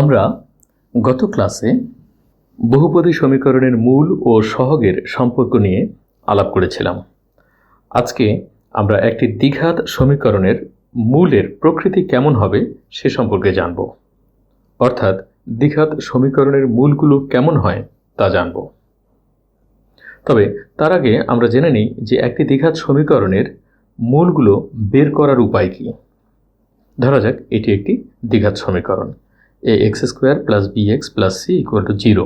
আমরা গত ক্লাসে বহুপদী সমীকরণের মূল ও সহগের সম্পর্ক নিয়ে আলাপ করেছিলাম। আজকে আমরা একটি দ্বিঘাত সমীকরণের মূলের প্রকৃতি কেমন হবে সে সম্পর্কে জানব। অর্থাৎ দ্বিঘাত সমীকরণের মূলগুলো কেমন হয় তা জানব। তবে তার আগে আমরা জেনে নিই যে একটি দ্বিঘাত সমীকরণের মূলগুলো বের করার উপায় কী। ধরা যাক, এটি একটি দ্বিঘাত সমীকরণ। A X square plus B X plus C equal to zero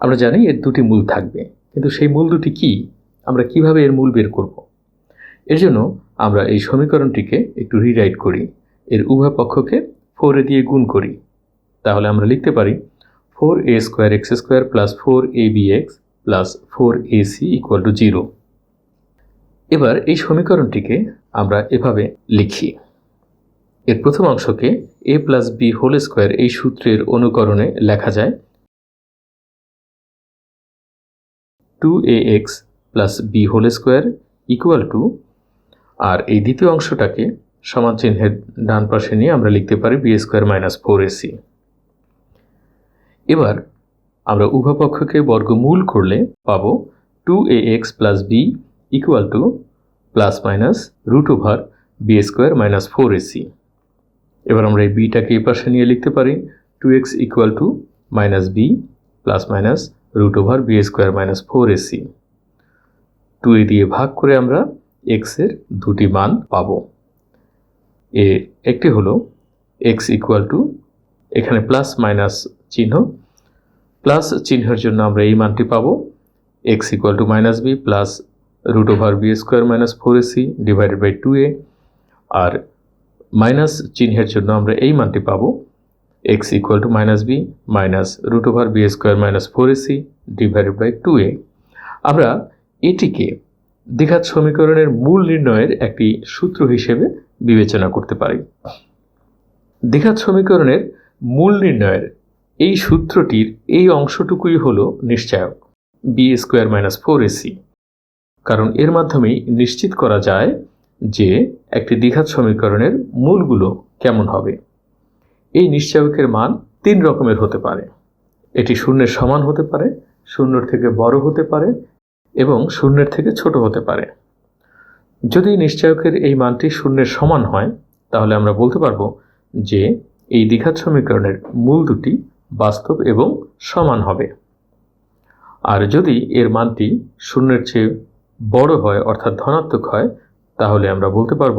আমরা জানি এর দুটি মূল থাকবে, কিন্তু সেই মূল দুটি কি? আমরা কীভাবে এর মূল বের করব? এর জন্য আমরা এই সমীকরণটিকে একটু রিরাইট করি, এর উভয় পক্ষকে ফোরে দিয়ে গুণ করি। তাহলে আমরা লিখতে পারি four A square X square plus four A B X plus four A C equal to zero এবার এই সমীকরণটিকে আমরা এভাবে লিখি। এর প্রথম অংশকে A plus B whole square এই সূত্রের অনুকরণে লেখা যায়। Two A X plus B whole square equal to আর এই দ্বিতীয় অংশটাকে সমান চিহ্নের ডান পাশে নিয়ে আমরা লিখতে পারি B square minus four AC এবার আমরা উভয়পক্ষকে বর্গমূল করলে পাবো two A X plus B equal to plus minus root over B square minus four AC এবার আমরা এই বিটাকে এই পাশে নিয়ে লিখতে পারি two X equal to minus B plus minus root over B square minus four AC two A দিয়ে ভাগ করে আমরা এক্সের দুটি মান পাব। এ একটি হলো এক্স ইকুয়াল টু এখানে প্লাস মাইনাস চিহ্ন। প্লাস চিহ্নের জন্য আমরা এই মানটি পাবো X equal to minus B plus root over B square minus four AC divided by two A R minus চিহ্নের জন্য আমরা এই মানটি পাবো। X equal to minus B minus root over B square minus four AC divided by two A আমরা এটিকে দ্বিঘাত সমীকরণের মূল নির্ণয়ের একটি সূত্র হিসেবে বিবেচনা করতে পারি। দ্বিঘাত সমীকরণের মূল নির্ণয়ের এই সূত্রটির এই অংশটুকুই হল নিশ্চায়ক B square minus four AC কারণ এর মাধ্যমেই নিশ্চিত করা যায় যে একটি দ্বিঘাত সমীকরণের মূলগুলো কেমন হবে? এই নিশ্চয়কের মান তিন রকমের হতে পারে। এটি শূন্যের সমান হতে পারে, শূন্যর থেকে বড় হতে পারে এবং শূন্যের থেকে ছোট হতে পারে। যদি নিশ্চয়কের এই মানটি শূন্যের সমান হয়, তাহলে আমরা বলতে পারব যে এই দ্বিঘাত সমীকরণের মূল দুটি বাস্তব এবং সমান হবে। আর যদি এর মানটি শূন্যের চেয়ে বড় হয়, অর্থাৎ ধনাত্মক হয় তাহলে আমরা বলতে পারব,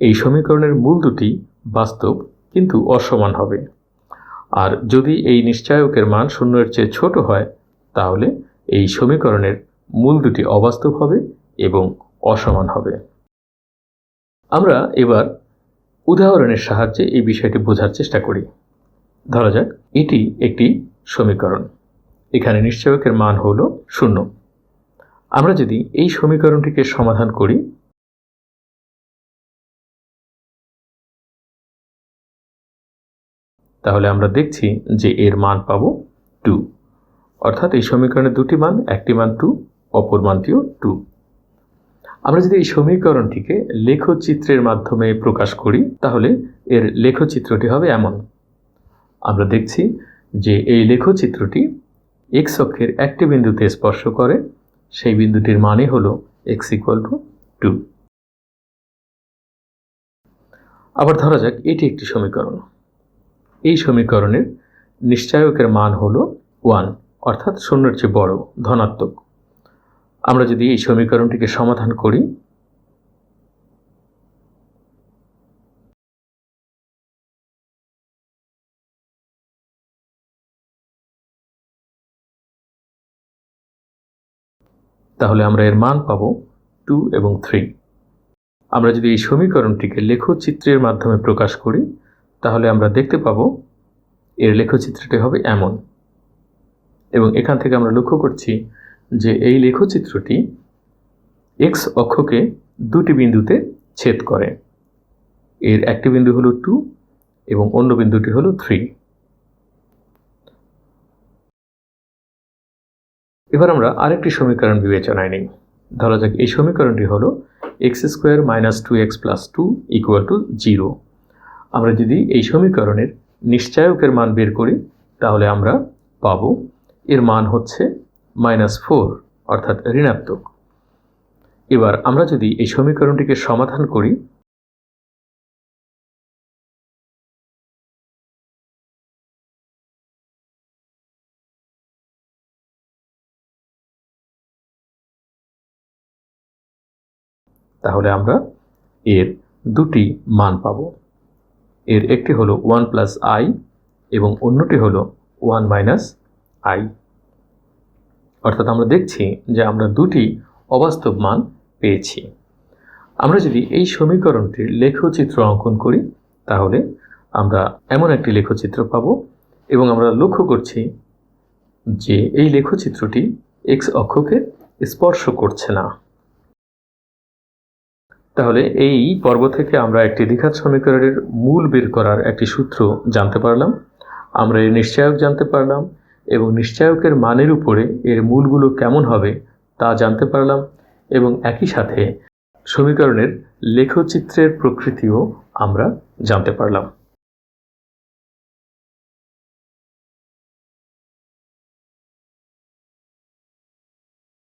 এই সমীকরণের মূল দুটি বাস্তব কিন্তু অসমান হবে। আর যদি এই নিশ্চয়কের মান শূন্যের চেয়ে ছোট হয়, তাহলে এই সমীকরণের মূল দুটি অবাস্তব হবে এবং অসমান হবে। আমরা এবার উদাহরণের সাহায্যে এই বিষয়টি বোঝার চেষ্টা করি। ধরা যাক, এটি একটি সমীকরণ। এখানে নিশ্চয়কের মান হল শূন্য। আমরা যদি এই সমীকরণটিকে সমাধান করি তাহলে আমরা দেখছি যে এর মান পাবো টু অর্থাৎ এই সমীকরণের দুটি মান, একটি মান টু অপর মানটিও টু আমরা যদি এই সমীকরণটিকে লেখচিত্রের মাধ্যমে প্রকাশ করি, তাহলে এর লেখচিত্রটি হবে এমন। আমরা দেখছি যে এই লেখচিত্রটি এক্স অক্ষের একটি বিন্দুতে স্পর্শ করে, সেই বিন্দুটির মানে হল এক্স ইকুয়াল টু টু আবার ধরা যাক, এটি একটি সমীকরণ। এই সমীকরণের নিশ্চায়কের মান হল ওয়ান, অর্থাৎ শূন্যের চেয়ে বড়, ধনাত্মক। আমরা যদি এই সমীকরণটিকে সমাধান করি, তাহলে আমরা এর মান পাবো টু এবং থ্রি। আমরা যদি এই সমীকরণটিকে লেখচিত্রের মাধ্যমে প্রকাশ করি তাহলে আমরা দেখতে পাবো এর লেখচিত্রটি হবে এমন। এবং এখান থেকে আমরা লক্ষ্য করছি যে এই লেখচিত্রটি এক্স অক্ষকে দুটি বিন্দুতে ছেদ করে। এর একটি বিন্দু হলো টু এবং অন্য বিন্দুটি হলো থ্রি এবার আমরা আরেকটি সমীকরণ বিবেচনায় নিই। ধরা যাক এই সমীকরণটি হলো x square minus two x plus two equal to zero আমরা যদি এই সমীকরণের নিশ্চায়কের মান বের করি, তাহলে আমরা পাবো, এর মান হচ্ছে মাইনাস ফোর অর্থাৎ ঋণাত্মক। এবার আমরা যদি এই সমীকরণটিকে সমাধান করি, তাহলে আমরা এর দুটি মান পাব। এর একটি হলো ওয়ান প্লাস আই এবং অন্যটি হলো ওয়ান মাইনাস আই অর্থাৎ আমরা দেখছি যে আমরা দুটি অবাস্তব মান পেয়েছি। আমরা যদি এই সমীকরণটির লেখচিত্র অঙ্কন করি, তাহলে আমরা এমন একটি লেখচিত্র পাব এবং আমরা লক্ষ্য করছি যে এই লেখচিত্রটি এক্স অক্ষকে স্পর্শ করছে না। তাহলে এই পর্ব থেকে আমরা একটি দ্বিঘাত সমীকরণের মূল বের করার একটি সূত্র জানতে পারলাম। আমরা এর নিশ্চায়ক জানতে পারলাম এবং নিশ্চায়কের মানের উপরে এর মূলগুলো কেমন হবে তা জানতে পারলাম এবং একই সাথে সমীকরণের লেখচিত্রের প্রকৃতিও আমরা জানতে পারলাম।